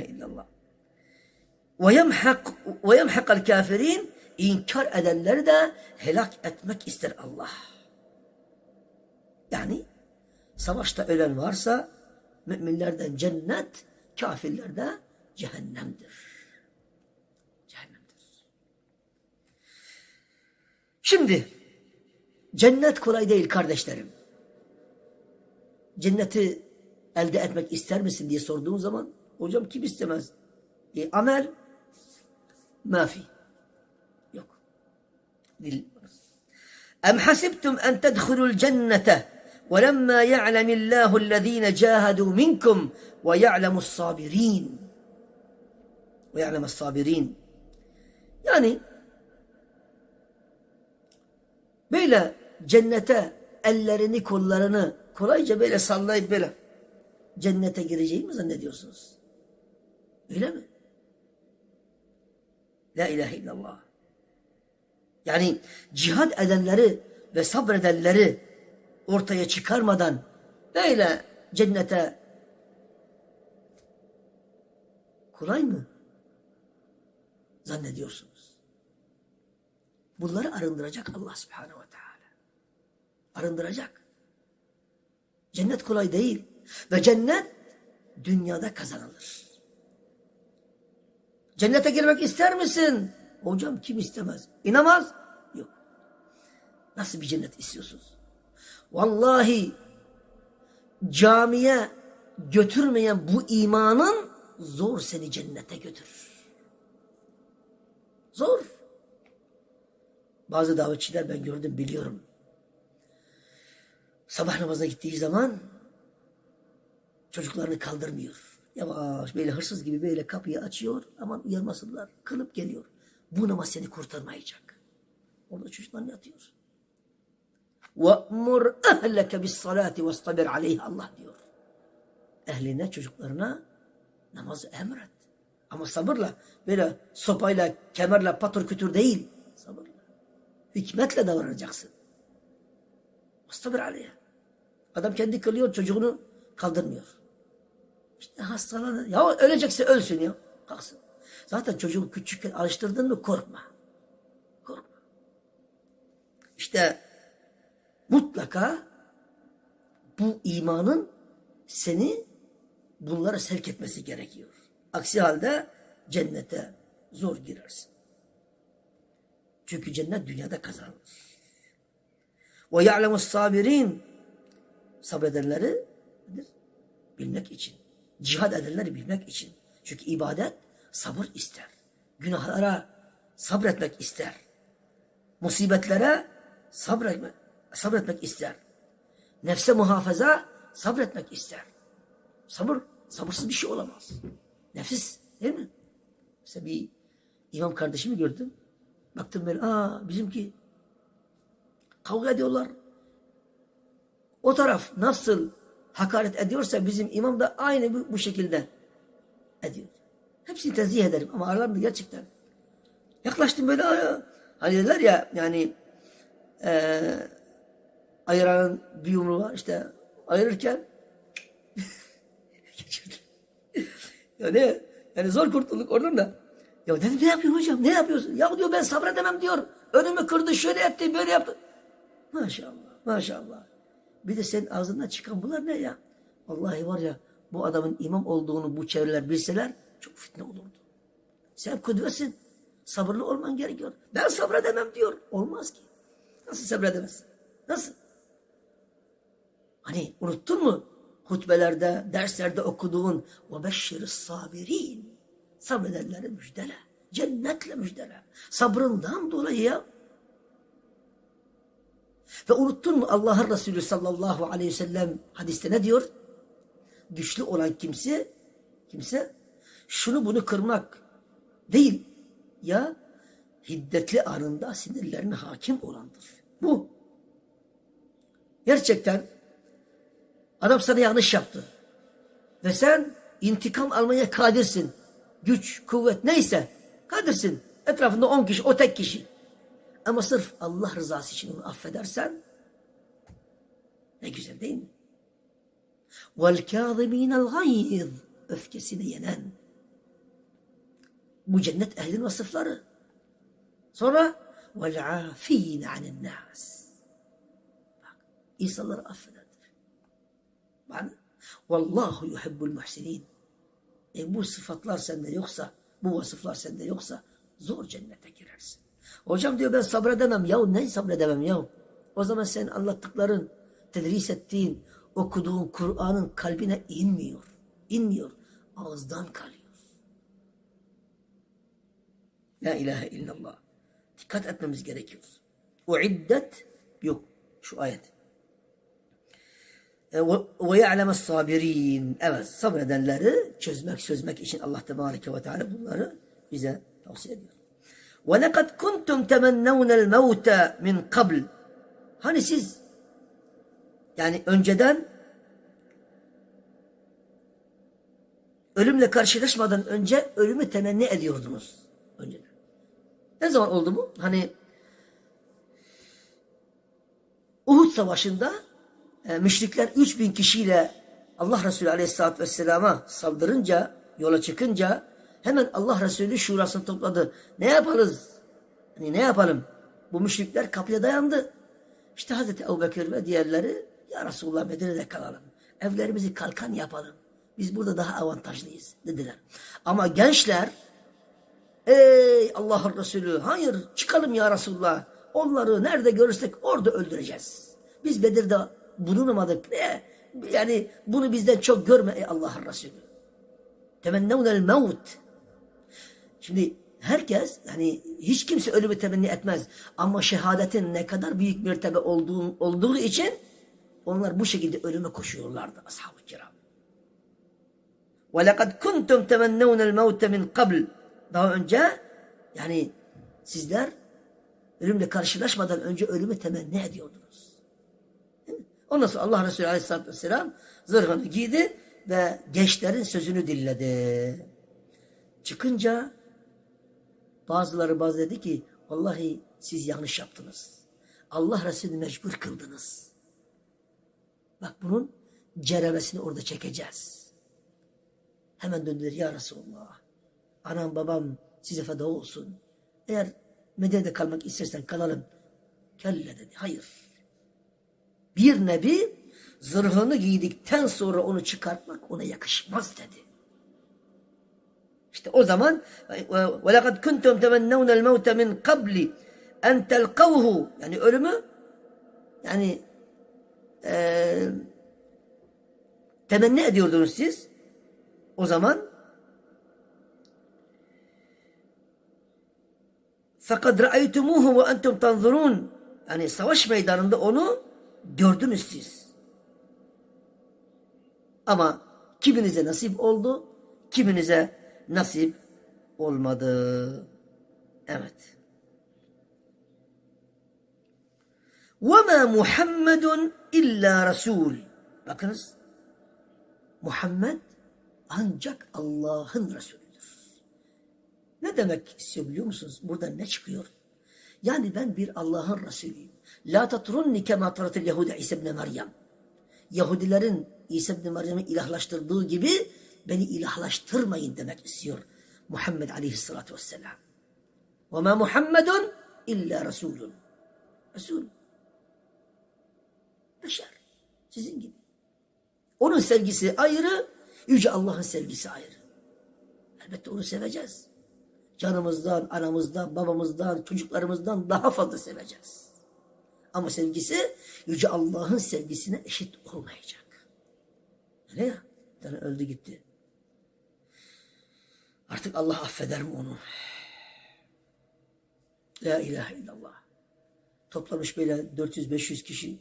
illallah. Ve yemhak ve kafirin inkar edenleri de helak etmek ister Allah. Yani savaşta ölen varsa müminlerden cennet, kafirlerde cehennemdir. Cehennemdir. Şimdi cennet kolay değil kardeşlerim. Cenneti elde etmek ister misin diye sorduğum zaman hocam kim istemez? E, amel mafi. Yok. Dil. Em hasibtum en tedhulul cennete ولما يعلم الله الذين جاهدوا منكم ويعلم الصابرين ويعلم الصابرين yani böyle cennete ellerini kollarını kolayca böyle sallayıp böyle cennete gireceği mi zannediyorsunuz? Öyle mi? La ilahe illallah. Yani cihad edenleri ve sabredenleri ortaya çıkarmadan böyle cennete kolay mı zannediyorsunuz? Bunları arındıracak Allah subhanehu ve teala. Arındıracak. Cennet kolay değil. Ve cennet dünyada kazanılır. Cennete girmek ister misin? Hocam kim istemez? İnamaz? Yok. Nasıl bir cennet istiyorsunuz? Vallahi camiye götürmeyen bu imanın zor seni cennete götürür. Zor. Bazı davetçiler ben gördüm biliyorum. Sabah namazına gittiği zaman çocuklarını kaldırmıyor. Yavaş böyle hırsız gibi böyle kapıyı açıyor. Aman uyanmasınlar. Kılıp geliyor. Bu namaz seni kurtarmayacak. Orada çocuklar yatıyor. وَأْمُرْ اَهْلَكَ بِالصَّلَاةِ وَاسْتَبِرْ عَلَيْهِ Allah diyor. Ehline, çocuklarına namazı emret. Ama sabırla, böyle sopayla, kemerle, patır kütür değil. Sabırla. Hikmetle davranacaksın. وَاسْتَبِرْ عَلَيْهِ Adam kendi kılıyor, çocuğunu kaldırmıyor. İşte hastalanır. Ya ölecekse ölsün ya. Kalksın. Zaten çocuğu küçükken alıştırdın mı korkma. Korkma. İşte mutlaka bu imanın seni bunlara sevk etmesi gerekiyor. Aksi halde cennete zor girersin. Çünkü cennet dünyada kazanılır. Ve ya'lemus sabirin sabredenleri bilmek için. Cihad edenleri bilmek için. Çünkü ibadet sabır ister. Günahlara sabretmek ister. Musibetlere sabretmek, sabretmek ister. Nefse muhafaza sabretmek ister. Sabır, sabırsız bir şey olamaz. Nefis değil mi? Mesela bir imam kardeşimi gördüm. Baktım böyle, aa bizimki kavga ediyorlar. O taraf nasıl hakaret ediyorsa bizim imam da aynı bu, bu şekilde ediyor. Hepsini tezih ederim ama aralarında gerçekten. Yaklaştım böyle hani dediler ya yani e, ayıranın bir yumruğu var işte ayırırken ya ne yani zor kurtulduk oradan da. Ya dedim ne yapıyorsun hocam ne yapıyorsun? Ya diyor ben sabredemem diyor. Önümü kırdı şöyle etti böyle yaptı. Maşallah maşallah. Bir de senin ağzından çıkan bunlar ne ya? Vallahi var ya bu adamın imam olduğunu bu çevreler bilseler çok fitne olurdu. Sen kudvesin. Sabırlı olman gerekiyor. Ben sabredemem diyor. Olmaz ki. Nasıl sabredemezsin? Nasıl? Hani unuttun mu? Hutbelerde, derslerde okuduğun ve beşşir sabirin. Sabredenleri müjdele. Cennetle müjdele. Sabrından dolayı ya. Ve unuttun mu Allah'ın Resulü sallallahu aleyhi ve sellem hadiste ne diyor? Güçlü olan kimse, kimse şunu bunu kırmak değil ya hiddetli anında sinirlerine hakim olandır. Bu. Gerçekten adam sana yanlış yaptı. Ve sen intikam almaya kadirsin. Güç, kuvvet neyse kadirsin. Etrafında on kişi, o tek kişi. Ama sırf Allah rızası için onu affedersen ne güzel değil mi? وَالْكَاظِم۪ينَ الْغَيْظِ Öfkesini yenen, Bu cennet ehlin vasıfları. Sonra vel afine anin nas. Bak, insanları affederdir. Bana vallahu yuhibbul muhsinin. E bu sıfatlar sende yoksa, bu vasıflar sende yoksa zor cennete girersin. Hocam diyor ben sabredemem. Yahu ne sabredemem yahu? O zaman sen anlattıkların, tedris ettiğin, okuduğun Kur'an'ın kalbine inmiyor. İnmiyor. Ağızdan kalıyor. La ilahe illallah. Dikkat etmemiz gerekiyor. Uiddet yok. Şu ayet. E, ve ya'lemes sabirin. Evet sabredenleri çözmek, çözmek için Allah Tebareke ve Teala bunları bize tavsiye ediyor. Lekad kuntum temennevnel mevte min kabl. Hani siz yani önceden ölümle karşılaşmadan önce ölümü temenni ediyordunuz. Önceden. Ne zaman oldu bu? Hani Uhud Savaşı'nda e, müşrikler 3000 kişiyle Allah Resulü Aleyhisselatü Vesselam'a saldırınca, yola çıkınca hemen Allah Resulü şurasını topladı. Ne yaparız? Hani ne yapalım? Bu müşrikler kapıya dayandı. İşte Hazreti Ebu Bekir ve diğerleri ya Resulullah Medine'de kalalım. Evlerimizi kalkan yapalım. Biz burada daha avantajlıyız dediler. Ama gençler ey Allah'ın Resulü hayır çıkalım ya Resulullah. Onları nerede görürsek orada öldüreceğiz. Biz Bedir'de bulunamadık. Ne? Yani bunu bizden çok görme ey Allah'ın Resulü. Temennevnel mevt. Şimdi herkes yani hiç kimse ölümü temenni etmez. Ama şehadetin ne kadar büyük mertebe olduğu, olduğu için onlar bu şekilde ölüme koşuyorlardı ashab-ı kiram. وَلَقَدْ كُنْتُمْ تَمَنَّوْنَ الْمَوْتَ مِنْ قَبْلِ Daha önce yani sizler ölümle karşılaşmadan önce ölümü temenni ediyordunuz. Ondan sonra Allah Resulü Aleyhisselatü Vesselam zırhını giydi ve gençlerin sözünü dinledi. Çıkınca bazıları bazı dedi ki vallahi siz yanlış yaptınız. Allah Resulü mecbur kıldınız. Bak bunun ceremesini orada çekeceğiz. Hemen döndüler ya Resulullah. Anam babam size feda olsun. Eğer Medine'de kalmak istersen kalalım. Kelle dedi. Hayır. Bir nebi zırhını giydikten sonra onu çıkartmak ona yakışmaz dedi. İşte o zaman وَلَقَدْ كُنْتُمْ تَمَنَّوْنَ الْمَوْتَ مِنْ قَبْلِ اَنْ تَلْقَوْهُ Yani ölümü yani e, temenni ediyordunuz siz. O zaman fakat ra'aytumuhu ve entum tanzurun yani savaş meydanında onu gördünüz siz. Ama kiminize nasip oldu, kiminize nasip olmadı. Evet. وَمَا مُحَمَّدٌ illa Resul. Bakınız. Muhammed ancak Allah'ın Resulüdür. Ne demek istiyor biliyor musunuz? Burada ne çıkıyor? Yani ben bir Allah'ın Resulüyüm. La tatrunni kema taratil Yahudi İsa ibn Meryem. Yahudilerin İsa ibn Meryem'i ilahlaştırdığı gibi beni ilahlaştırmayın demek istiyor Muhammed aleyhissalatü vesselam. Ve ma Muhammedun illa Resulun. Resul. Beşer. Sizin gibi. Onun sevgisi ayrı, Yüce Allah'ın sevgisi ayrı. Elbette onu seveceğiz. Canımızdan, anamızdan, babamızdan, çocuklarımızdan daha fazla seveceğiz. Ama sevgisi Yüce Allah'ın sevgisine eşit olmayacak. Öyle ya. Tane öldü gitti. Artık Allah affeder mi onu? La ilahe illallah. Toplamış böyle 400-500 kişi.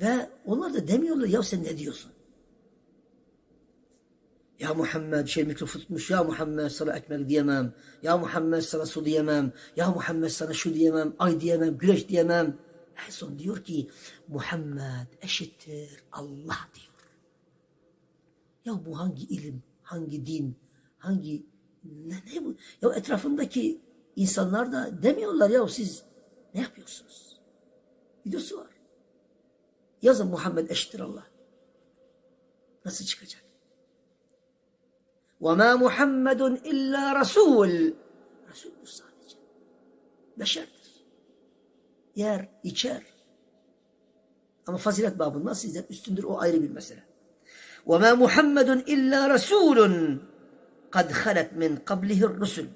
Ve onlar da demiyorlar ya sen ne diyorsun? Ya Muhammed şey mikrofon tutmuş. Ya Muhammed sana ekmek diyemem. Ya Muhammed sana su diyemem. Ya Muhammed sana şu diyemem. Ay diyemem. Güneş diyemem. En son diyor ki Muhammed eşittir Allah diyor. Ya bu hangi ilim, hangi din, hangi ne, ne bu? Ya etrafındaki insanlar da demiyorlar ya siz ne yapıyorsunuz? Videosu var. Yazın Muhammed eşittir Allah. Nasıl çıkacak? وَمَا مُحَمَّدٌ اِلَّا رَسُولٌ Resul'dür sadece. Beşerdir. Yer, içer. Ama fazilet babından sizden üstündür o ayrı bir mesele. وَمَا مُحَمَّدٌ اِلَّا رَسُولٌ قَدْ خَلَتْ مِنْ قَبْلِهِ الرُّسُلُ.